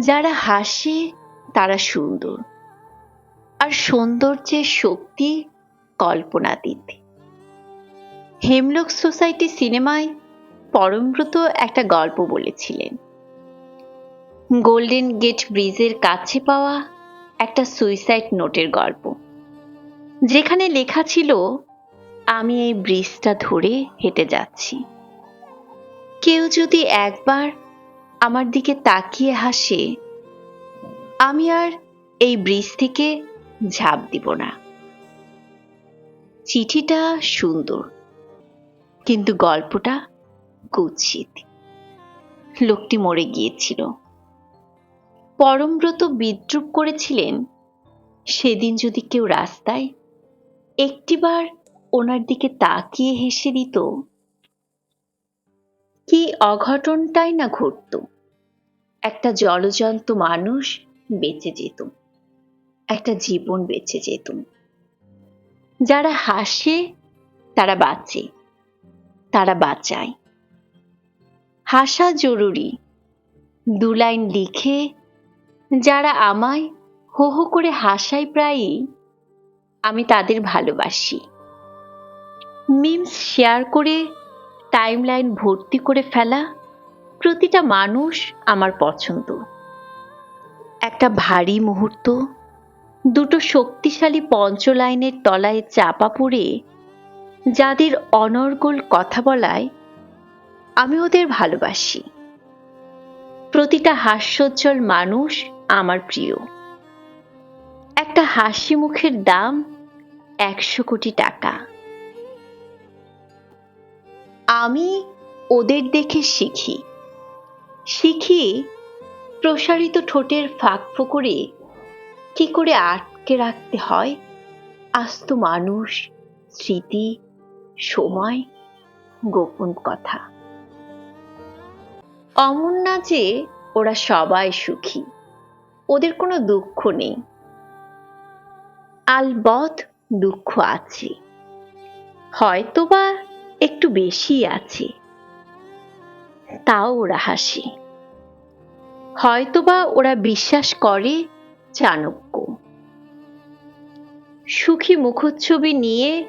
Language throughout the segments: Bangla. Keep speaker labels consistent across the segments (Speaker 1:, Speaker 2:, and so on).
Speaker 1: যারা হাসে, তারা সুন্দর। আর সৌন্দর্যের শক্তি কল্পনাতীত হেমলক সোসাইটি সিনেমায় পরমব্রত একটা গল্প বলেছিলেন। গোল্ডেন গেট ব্রিজের কাছে পাওয়া একটা সুইসাইড নোটের গল্প। যেখানে লেখা ছিল, আমি এই ব্রিজটা ধরে হেঁটে যাচ্ছি। কেউ যদি একবার আমার দিকে তাকিয়ে হাসে, আমি আর এই ব্রিজ থেকে ঝাঁপ দিব না। চিঠিটা সুন্দর, কিন্তু গল্পটা কুৎসিত। লোকটি মরে গিয়েছিল। পরমব্রত বিদ্রুপ করেছিলেন, সেদিন যদি কেউ রাস্তায় একটিবার ওনার দিকে তাকিয়ে হেসে দিত অঘটনটাই না ঘটত। একটা জলজন্ত মানুষ বেঁচে যেত, একটা জীবন বেঁচে যেত। যারা হাসে, তারা বাঁচে, তারা বাঁচায়। হাসা জরুরি, দু লাইন লিখে যারা আমায় হো হো করে হাসায় প্রায়ই, আমি তাদের ভালোবাসি। মিমস শেয়ার করে টাইমলাইন ভর্তি করে ফেলা প্রতিটা মানুষ আমার পছন্দ। একটা ভারী মুহূর্ত, দুটো শক্তিশালী পঞ্চলাইনের তলায় চাপা পড়ে যাদের অনর্গল কথা বলায় আমি ওদের ভালোবাসি। প্রতিটা হাস্যোজ্জ্বল মানুষ আমার প্রিয়। একটা হাসি মুখের দাম একশো কোটি টাকা। আমি ওদের দেখে শিখি। শিখি প্রসারিত ঠোঁটের ফাঁক ফোকরে কি করে আটকে রাখতে হয়, আস্ত মানুষ, স্মৃতি, সময়, গোপন কথা। অমন না যে ওরা সবাই সুখী, ওদের কোনো দুঃখ নেই। আলবৎ দুঃখ আছে। হয়তোবা একটু বেশি আছে। তাও ওরা হাসে। হয়তোবা ওরা বিশ্বাস করে, চাণক্য। সুখী মুখচ্ছবি নিয়ে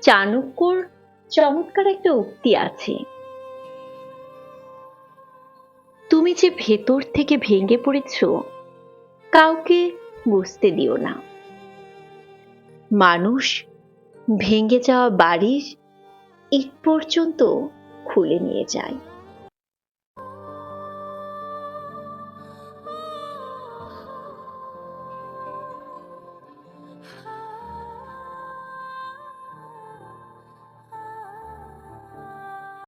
Speaker 1: চাণক্যর চমৎকার একটা উক্তি আছে। তুমি যে ভেতর থেকে ভেঙে পড়েছ, কাউকে বুঝতে দিও না। মানুষ ভেঙে যাওয়া বাড়ির ইট পর্যন্ত খুলে নিয়ে যায়।